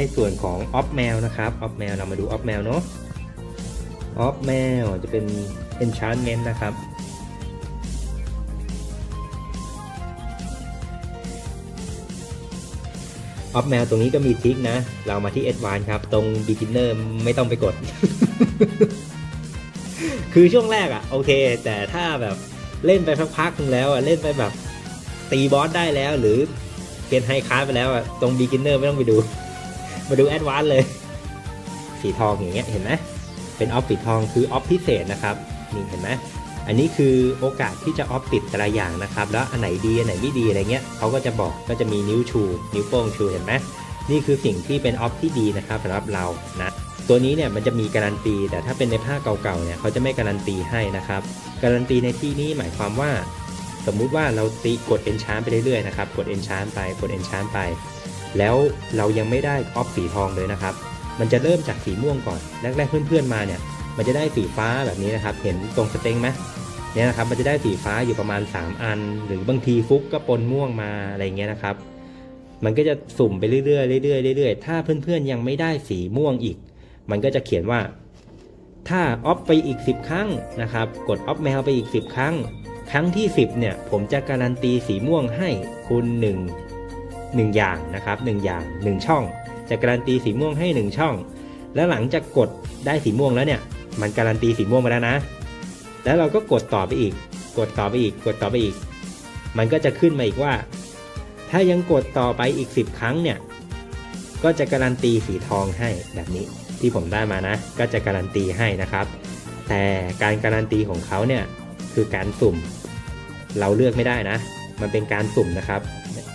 ในส่วนของออฟแมวนะครับออฟแมวเรามาดูออฟแมวเนาะออฟแมวจะเป็น enchantment นะครับออฟแมวตรงนี้ก็มีทริกนะ เรามาที่ Advanced ครับ ตรง Beginner ไม่ต้องไปกด คือช่วงแรกอะโอเค แต่ถ้าแบบเล่นไปสักพักนึงแล้วอะเล่นไปแบบตีบอสได้แล้ว หรือเป็นไฮคลาสไปแล้วอะตรง Beginner ไม่ต้องไปดู มาดู Advanced เลย สีทองอย่างเงี้ยเห็นไหมเป็นออฟสีทองคือออฟพิเศษนะครับนี่เห็นไหมอันนี้คือโอกาสที่จะออฟติดแต่ละอย่างนะครับ แล้วอันไหนดีอันไหนไม่ดีอะไรเงี้ยเขาก็จะบอกก็จะมีนิ้วชู นิ้วโป้งชูเห็นไหมนี่คือสิ่งที่เป็นออฟที่ดีนะครับสำหรับเรานะตัวนี้เนี่ยมันจะมีการันตี แต่ถ้าเป็นในภาเก่าๆเนี่ยเขาจะไม่การันตีให้นะครับ การันตีในที่นี้หมายความว่า สมมุติว่าเราตีกด enchant ไปเรื่อยๆนะครับกด enchant ไปกด enchant ไป แล้วเรายังไม่ได้ออฟสีทองเลยนะครับ มันจะเริ่มจากสีม่วงก่อนแรกๆเพื่อนๆมาเนี่ยมันจะได้สีฟ้าแบบนี้นะครับ เห็นตรงสเต็งไหมเนี่ยนะครับมันจะได้สีฟ้าอยู่ประมาณ 3 อัน หรือบางทีฟุกก็ปนม่วงมาอะไรเงี้ยนะครับ มันก็จะสุ่มไปเรื่อยๆเรื่อยๆเรื่อยๆถ้าเพื่อนๆยังไม่ได้สีม่วงอีก มันก็จะเขียนว่า ถ้าออฟไปอีก 10 ครั้งนะครับ กดออฟแมวไปอีก 10 ครั้ง ครั้งที่ 10เนี่ยผมจะการันตีสีม่วงให้คุณ 1 1 อย่างนะครับ1อย่าง 1 ช่อง จะการันตีสีม่วงให้ 1 ช่อง แล้วหลังจากกดได้สีม่วงแล้วเนี่ยมันการันตีสีม่วงมาแล้วนะ แล้วเราก็กดต่อไปอีก กดต่อไปอีก กดต่อไปอีก มันก็จะขึ้นมาอีกว่า ถ้ายังกดต่อไปอีก 10 ครั้งเนี่ยก็จะการันตีสีทองให้แบบนี้ที่ผมได้มานะ ก็จะการันตีให้นะครับ แต่การการันตีของเขาเนี่ยคือการสุ่ม เราเลือกไม่ได้นะ มันเป็นการสุ่มนะครับ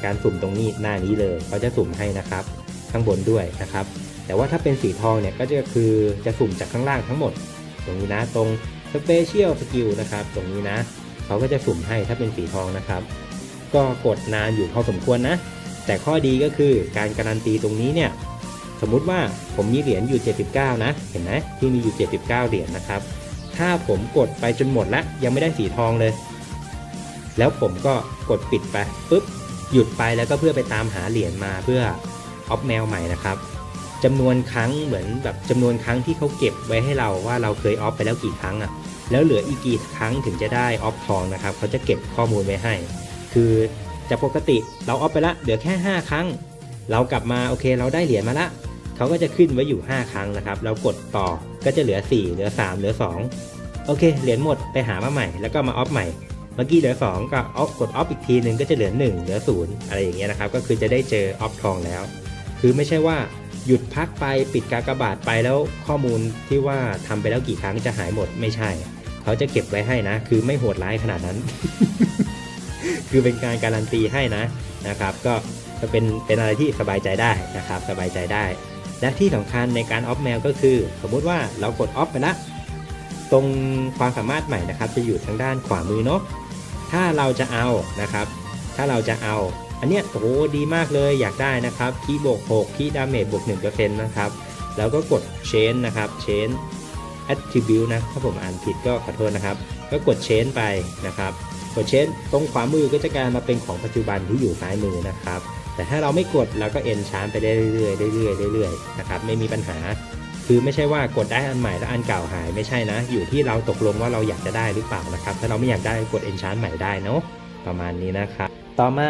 การสุ่มตรงนี้หน้านี้เลยเขาจะสุ่มให้นะครับ ข้างบนด้วยนะครับ แต่ว่าถ้าเป็นสีทองเนี่ยก็จะคือจะสุ่มจากข้างล่างทั้งหมด ตรงนี้นะตรง Special Skill นะครับ ตรงนี้นะเขาก็จะสุ่มให้ถ้าเป็นสีทองนะครับ ก็กดนานอยู่พอสมควรนะ แต่ข้อดีก็คือการการันตีตรงนี้เนี่ยสมมุติว่าผมมีเหรียญอยู่ 79 นะ เห็นไหมที่มีอยู่ 79 เหรียญนะครับ ถ้าผมกดไปจนหมดแล้วยังไม่ได้สีทองเลย แล้วผมก็กดปิดไปปุ๊บ หยุดไปแล้วก็เพื่อไปตามหาเหรียญมาเพื่อออฟแมวใหม่นะครับจำนวนครั้งเหมือนแบบจำนวนครั้งที่เขาเก็บไว้ให้เราว่าเราเคยออฟไปแล้วกี่ครั้งอะ่ะแล้วเหลืออีกกี่ครั้งถึงจะได้ออฟทองนะครับเขาจะเก็บข้อมูลไว้ให้ คือจากปกติเราออฟไปละเหลือแค่ 5 ครั้ง เรากลับมาโอเคเราได้เหรียญมาละเขาก็จะขึ้นไว้อยู่ 5 ครั้งนะครับ เรากดต่อก็จะเหลือ 4 เหลือ 3 เหลือ 2 โอเคเหรียญหมดไปหามาใหม่ แล้วก็มาออฟใหม่ เมื่อกี้เหลือ 2 ก็ออฟกดออฟอีกทีหนึ่งก็จะเหลือ 1 เหลือ 0 อะไรอย่างเงี้ยนะครับ ก็คือจะได้เจอออฟทองแล้ว คือไม่ใช่ว่าหยุดพักไปปิดกากบาทไปแล้วข้อมูลที่ว่าทำไปแล้วกี่ครั้งจะหายหมดไม่ใช่ เขาจะเก็บไว้ให้นะ คือไม่โหดร้ายขนาดนั้น คือเป็นการการันตีให้นะนะครับ ก็ก็เป็นเป็นอะไรที่สบายใจได้นะครับ สบายใจได้ และที่สำคัญในการออฟแมวก็คือ สมมุติว่าเรากดออฟไปละตรงความสามารถใหม่นะครับ จะอยู่ทางด้านขวามือเนาะ ถ้าเราจะเอานะครับ ถ้าเราจะเอา อันเนี้ยโอ้โหดีมากเลยอยากได้นะครับคีบวก6คีดาเมจบวก1%นะครับ แล้วก็กด change นะครับ change attribute นะ ถ้าผมอ่านผิดก็ขอโทษนะครับ ก็กด change ไปนะครับ กด change ตรงขวามือก็จะกลายมาเป็นของปัจจุบันที่อยู่ซ้ายมือนะครับ แต่ถ้าเราไม่กดเราก็ enchant ไปได้เรื่อยๆเรื่อยๆเรื่อยๆนะครับ ไม่มีปัญหา คือไม่ใช่ว่ากดได้อันใหม่แล้วอันเก่าหายไม่ใช่นะ อยู่ที่เราตกลงว่าเราอยากจะได้หรือเปล่านะครับ ถ้าเราไม่อยากได้กด enchant ใหม่ได้เนาะประมาณนี้นะครับต่อมา